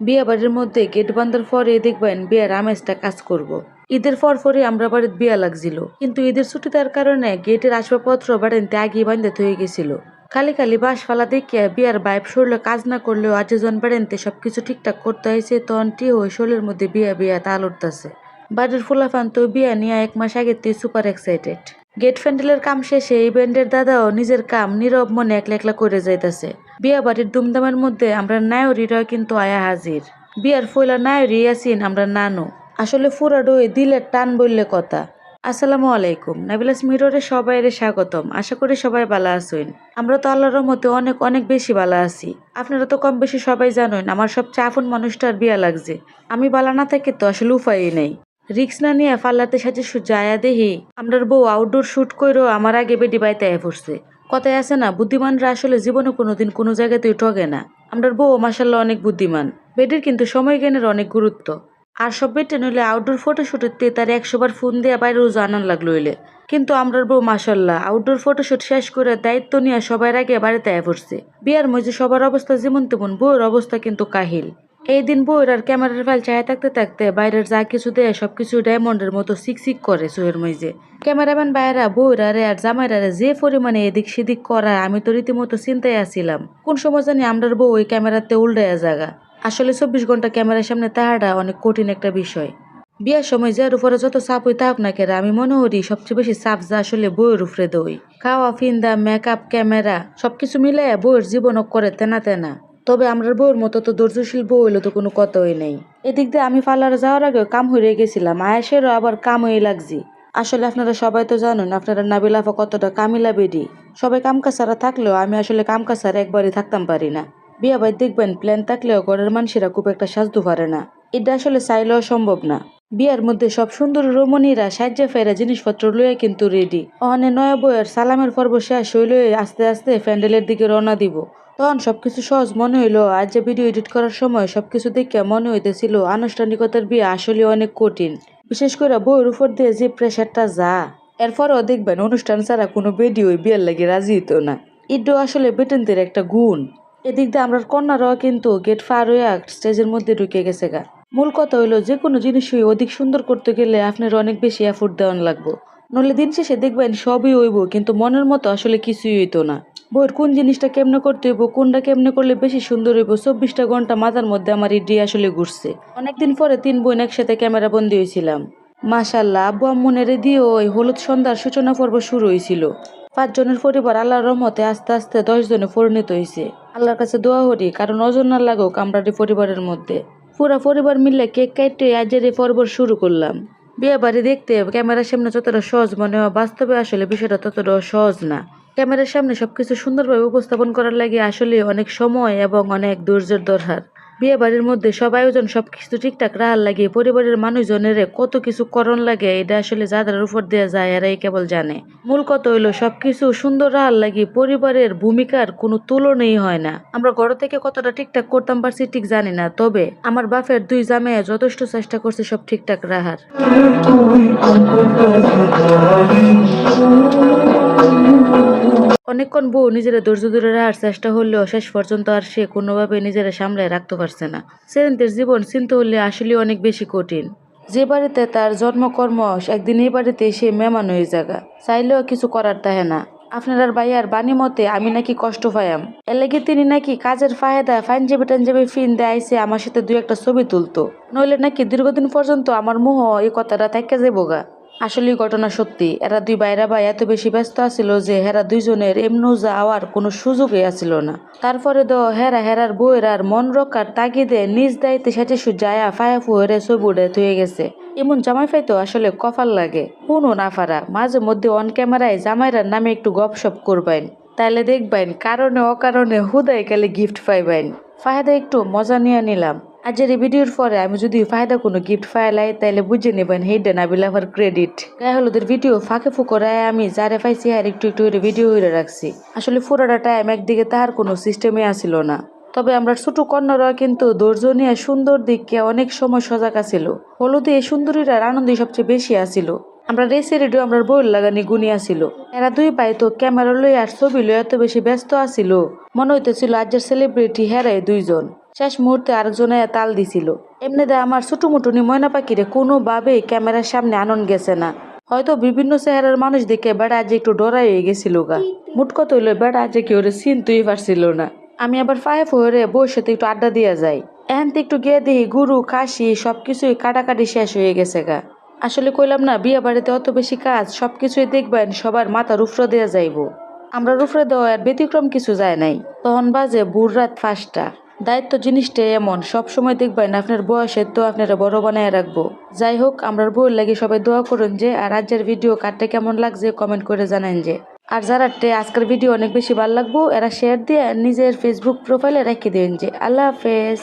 বিয়ে বাড়ির মধ্যে গেট বান্ধার পরে দেখবেন বিয়ের আমেজটা কাজ করব। ঈদের পর পরে আমরা বাড়িতে বিয়া লাগছিল। কিন্তু ঈদের ছুটি দেওয়ার কারণে গেটের আসবাবপত্র বাড়িতে আগিয়ে বান্ধে হয়ে গেছিল। খালি খালি বাস ফালা দেখিয়া বিয়ার বাইপ সরলে কাজ না করলেও আজজন বেড়াইতে সবকিছু ঠিকঠাক করতে হয়েছে টিও ওই শোলের মধ্যে বিয়া বিয়া তাল উঠতেছে। বাড়ির ফুলাফান তো বিয়া নিয়ে এক মাস আগে তুই সুপার এক্সাইটেড গেট ফ্যান্ডেলের কাম শেষে এই ব্যান্ডের দাদাও নিজের কাম নীরব মনে একলা একলা করে যাইতেছে। বিয়া বাড়ির দুমদামের মধ্যে আমরা নায়রিরাও কিন্তু আয়া হাজির। বিয়ার ফইলা নায়রি আছেন আমরা নানু। আসলে ফুরাডোয় দিলের টান বললে কথা। আসসালামু আলাইকুম। নাবিলাস মিররে সবাই স্বাগতম। আশা করি সবাই ভালো আছেন। আমরা তো আল্লাহর মতে অনেক অনেক বেশি ভালো আছি। আপনারা তো কম বেশি সবাই জানেন, আমার সবচেয়ে আপন মানুষটার বিয়া লাগছে। আমি বালা না থাকি তো আসলে উপায়ই নেই। রিক্স না নিয়ে পাল্লাতে সাজে যায়া দেহি। আমরার বউ আউটডোর শ্যুট কইরো আমার আগে বেডি বাইতে পড়ছে। কথায় আছে না, বুদ্ধিমানরা আসলে জীবনে কোনোদিন কোনো জায়গাতেই ঠগে না। আমরার বউ মাসাল্লাহ অনেক বুদ্ধিমান। বেডের কিন্তু সময় জ্ঞানের অনেক গুরুত্ব। আর সব বেটে নইলে আউটডোর ফটোশুটের তে তার একশো বার ফোন দিয়ে বাইরেও জানান লাগল হইলে। কিন্তু আমরার বউ মাসাল্লাহ আউটডোর ফটোশুট শেষ করে দায়িত্ব নিয়ে সবার আগে বাড়িতে পড়ছে। বিয়ার মধ্যে সবার অবস্থা যেমন তেমন, বউয়ের অবস্থা কিন্তু কাহিল। এই দিন বউয়ের আর ক্যামেরার ফাইল চায় থাকতে থাকতে বাইরের যা কিছু দেয়, সবকিছু ডায়মন্ডের মতো সিকসিক করে সোহের মধ্যে ক্যামেরাম্যান বাইরা বউরারে আর জামাইরারে যে পরিমাণে এদিক সেদিক করা আমি তো রীতিমতো চিন্তায় আছিলাম। কোন সময় জানি আমরার বউ ওই ক্যামেরাতে উল্টায়া জাগা আসলে চব্বিশ ঘণ্টা ক্যামেরার সামনে তাহারা অনেক কঠিন একটা বিষয়। বিয়ার সময় যার উপরে যত চাপ হই থাক না কেরা আমি মনে করি সবচেয়ে বেশি চাপ যা আসলে বইয়ের উপরে দই। খাওয়া, ফিন্দা মেকআপ ক্যামেরা সবকিছু মিলাই বইয়ের জীবনও করে তেনা তেনা। তবে আমরার বউর মতো তো ধৈর্যশীল বউ হইলে তো কোনো কথাই নেই। এদিক দিয়ে আমি পার্লারে যাওয়ার আগে কাম হয়ে গেছিলাম, আয়াসেরও আবার কাম হয়ে লাগছি। আসলে আপনারা সবাই তো জানেন, আপনারা নাবিলাফা কতটা কামিলা বেডি। সবাই কাম কাছারা থাকলেও আমি আসলে কাম কাছারা একবারই থাকতাম পারি না। বিয়া ভাই দেখবেন, প্ল্যান থাকলেও ঘরের মানুষেরা খুব একটা সাজতে পারে না। এটা আসলে চাইলেও সম্ভব না। বিয়ার মধ্যে সব সুন্দর রমণীরা সাহায্য ফেরা জিনিসপত্র লইয়া কিন্তু রেডি অনে নয়া বইয়ের সালামের পর্ব শেষ হইলে আস্তে আস্তে প্যান্ডেলের দিকে রওনা দিব। তখন সবকিছু সহজ মনে হইল। আর যে ভিডিও এডিট করার সময় সবকিছু দেখে মনে হইতেছিল, আনুষ্ঠানিকতার বিয়ে আসলে অনেক কঠিন। বিশেষ করে বইয়ের উপর দিয়ে যে প্রেশারটা যা, এরপরও দেখবেন অনুষ্ঠান ছাড়া কোনো ভিডিও বিয়ের লাগে রাজি হইতো না। ইডো আসলে ব্রিটেনদের একটা গুণ। এদিক দিয়ে আমরা কন্যারাও কিন্তু গেট ফার হইয়া স্টেজের মধ্যে ঢুকে গেছে গা। মূল কথা হইল যে কোনো জিনিসই অধিক সুন্দর করতে গেলে আপনার অনেক বেশি এফোর্ট দেওয়ান লাগবো। নইলে দিন শেষে দেখবেন সবই হইব, কিন্তু মনের মতো আসলে কিছুই হইতো না। বইয়ের কোন জিনিসটা কেমনে করতে হইব, কোনটা কেমনে করলে বেশি সুন্দর হইব, চব্বিশটা ঘণ্টা মাথার মধ্যে আমার ইডি আসলে ঘুরছে। অনেকদিন পরে তিন বোন একসাথে ক্যামেরা বন্দি হয়েছিলাম। মাশাল্লাহ আব্বু আম্মুনের দিয়ে ওই হলুদ সন্ধ্যার সূচনা পর্ব শুরু হয়েছিল। পাঁচজনের পরিবার আল্লাহর রহমতে আস্তে আস্তে দশ জনে পরিণত হয়েছে। আল্লাহর কাছে দোয়া করি, কারণ ওজন না লাগুক আমরা পরিবারের মধ্যে। পুরা পরিবার মিলে কেক কাটতে আজের এই পর্ব শুরু করলাম। বিয়ে বাড়ি দেখতে ক্যামেরার সামনে যতটা সহজ মনে হয়, বাস্তবে আসলে বিষয়টা ততটা সহজ না। ক্যামেরার সামনে সবকিছু সুন্দরভাবে উপস্থাপন করার লাগে আসলে অনেক সময় এবং অনেক ধৈর্যের দরকার। বিয়ে বাড়ির মধ্যে সব আয়োজন সবকিছু ঠিকঠাক রাহার লাগে, পরিবারের মানুষজনের কত কিছু করণ লাগে, এটা আসলে যাদের উপর দেওয়া যায় এরাই কেবল জানে। মূল কথা হইল সবকিছু সুন্দর রাহার লাগে, পরিবারের ভূমিকার কোনো তুলনাই হয় না। আমরা ঘর থেকে কতটা ঠিকঠাক করতাম পারছি ঠিক জানি না, তবে আমার বাপের দুই জামাইয়া যথেষ্ট চেষ্টা করছে সব ঠিকঠাক রাহার অনেকক্ষণ বউ নিজেরা ধৈর্য ধরে রাখার চেষ্টা হলেও শেষ পর্যন্ত আর সে কোনোভাবে নিজেরা সামলায় রাখতে পারছে না। সেরেন্তের জীবন চিন্তা হলে আসলে অনেক বেশি কঠিন। যে বাড়িতে তার জন্মকর্ম, একদিন এই বাড়িতে সে মেহমান হয়ে জাগা। চাইলেও কিছু করার তাহে না। আপনার ভাইয়ার বাণী মতে আমি নাকি কষ্ট পাইয়াম। এর লাগে তিনি নাকি কাজের ফায়দা ফাইনজেবি টাইনজেবি ফিন দিয়ে আমার সাথে দু একটা ছবি তুলতো। নইলে নাকি দীর্ঘদিন পর্যন্ত আমার মোহ এই কথাটা থেকে যাবোগা আসলে ঘটনা সত্যি। এরা দুই বাইরা ভাই এত বেশি ব্যস্ত আছিল যে হেরা দুইজনের এমনও যাওয়ার কোনো সুযোগই আছিল না। তারপরে তো হেরা হেরার বউয়েরার মন রক্ষার তাগিদে নিজ দায়িত্বে সাথে সুজায়া ফায়া ফুয়ারে সবুড়ে থয়ে গেছে। এমন জামাই ফাইতো আসলে কফাল লাগে। কোনো না ফারা মাঝে মধ্যে অন ক্যামেরায় জামাইরার নামে একটু গপসপ করবেন। তাইলে দেখবেন কারণে অকারণে হুদায় কালে গিফট পাইবেন। ফায়দা একটু মজা নিয়ে নিলাম। আজের এই ভিডিওর পরে আমি যদি ফায়দা কোনো গিফট ফাইলাই তাইলে বুঝে নেবেন হেডে নাবিলাভার ক্রেডিট গায়ে হলুদের ভিডিও ফাঁকে ফুকরায় আমি, যারে পাইছি আর একটু একটু করে ভিডিও হইরে রাখছি। আসলে পুরোটা টাইম একদিকে তাহার কোনো সিস্টেমে আসিল না। তবে আমরা ছোট কন্যারা কিন্তু ধৈর্য সুন্দর দিককে অনেক সময় সজাগ আছিল। হলুদে এই সুন্দরীরার আনন্দই সবচেয়ে বেশি আসিল আমরা রেসে রেডিও, আমরা বই লাগানি গুনি আসিল এরা দুই পাই তো ক্যামেরা লই আর ছবি লই এত বেশি ব্যস্ত আসিল মনে হইতেছিল আজের সেলিব্রিটি হেরাই দুইজন। শেষ মুহূর্তে আরেকজনে তাল দিছিল। এমনিতে আমার ছোট মুটুনি ময়না পাখিরে কোনোভাবেই ক্যামেরার সামনে আনন্দ গেছে না। হয়তো বিভিন্ন চেহারার মানুষ দেখে বেড়া আজ একটু ডরাই হয়ে গেছিল গা। মুট কত হইল, বেড়া আজ কি ওরে চিনতেই পারছিল না। আমি আবার ফায়ে ফোরে বউর সাথে একটু আড্ডা দিয়া যাই। থেকে একটু গিয়ে দিই গুরু, খাসি সবকিছুই কাটাকাটি শেষ হয়ে গেছে গা। আসলে কইলাম না, বিয়ে বাড়িতে অত বেশি কাজ সব কিছুই দেখবেন, সবার মাথা উফরা দেওয়া যাইব। আমরা রুফরে দেওয়া আর ব্যতিক্রম কিছু যায় নাই। তখন বাজে বুড় রাত ফাঁসটা দায়িত্ব জিনিসটা এমন। সব সময় দেখবেন আপনার বয়সের তো আপনারা বড় বানায় রাখব। যাই হোক আমরা ভুল লাগে সবাই দোয়া করুন যে, আর রাজ্যের ভিডিও কাটতে কেমন লাগছে কমেন্ট করে জানান যে। আর যারা আজকের ভিডিও অনেক বেশি ভালো লাগবো, এরা শেয়ার দিয়ে নিজের ফেসবুক প্রোফাইলে রেখে দিন যে। আল্লাহ হাফেজ।